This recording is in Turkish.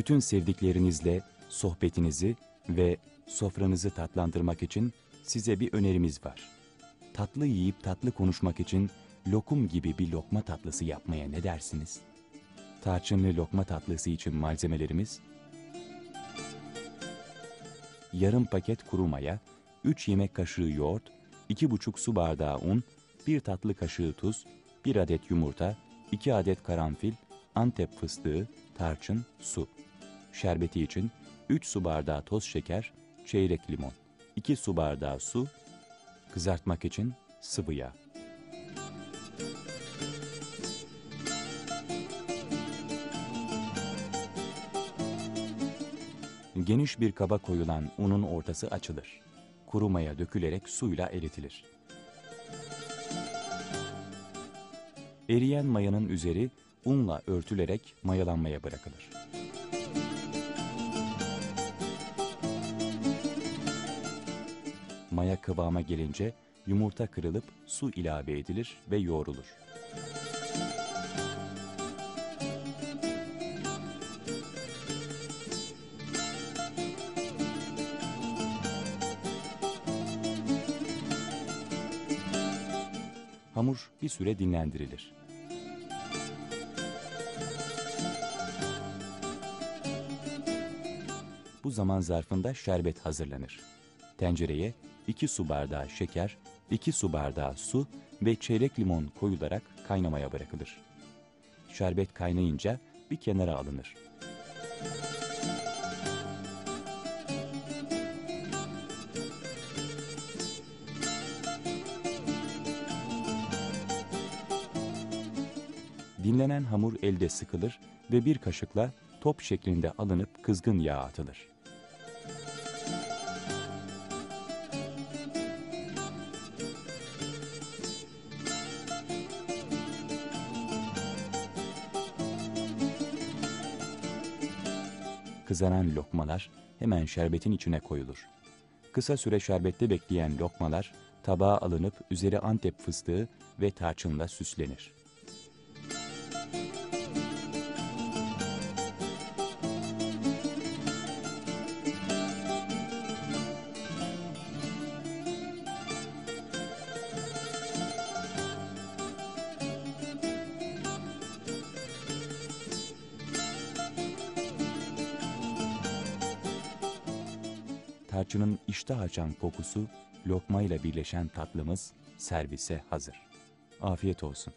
bütün sevdiklerinizle sohbetinizi ve sofranızı tatlandırmak için size bir önerimiz var. Tatlı yiyip tatlı konuşmak için lokum gibi bir lokma tatlısı yapmaya ne dersiniz? Tarçınlı lokma tatlısı için malzemelerimiz yarım paket kuru maya, 3 yemek kaşığı yoğurt, 2,5 su bardağı un, 1 tatlı kaşığı tuz, 1 adet yumurta, 2 adet karanfil, antep fıstığı, tarçın, su. Şerbeti için 3 su bardağı toz şeker, çeyrek limon, 2 su bardağı su, kızartmak için sıvı yağ. Geniş bir kaba koyulan unun ortası açılır. Kuru maya dökülerek suyla eritilir. Eriyen mayanın üzeri unla örtülerek mayalanmaya bırakılır. Maya kıvama gelince yumurta kırılıp su ilave edilir ve yoğrulur. Hamur bir süre dinlendirilir. Bu zaman zarfında şerbet hazırlanır. Tencereye 2 su bardağı şeker, 2 su bardağı su ve çeyrek limon koyularak kaynamaya bırakılır. Şerbet kaynayınca bir kenara alınır. Dinlenen hamur elde sıkılır ve bir kaşıkla top şeklinde alınıp kızgın yağ atılır. Kızaran lokmalar hemen şerbetin içine koyulur. Kısa süre şerbette bekleyen lokmalar tabağa alınıp üzeri antep fıstığı ve tarçınla süslenir. Tarçının iştah açan kokusu lokmayla birleşen tatlımız servise hazır. Afiyet olsun.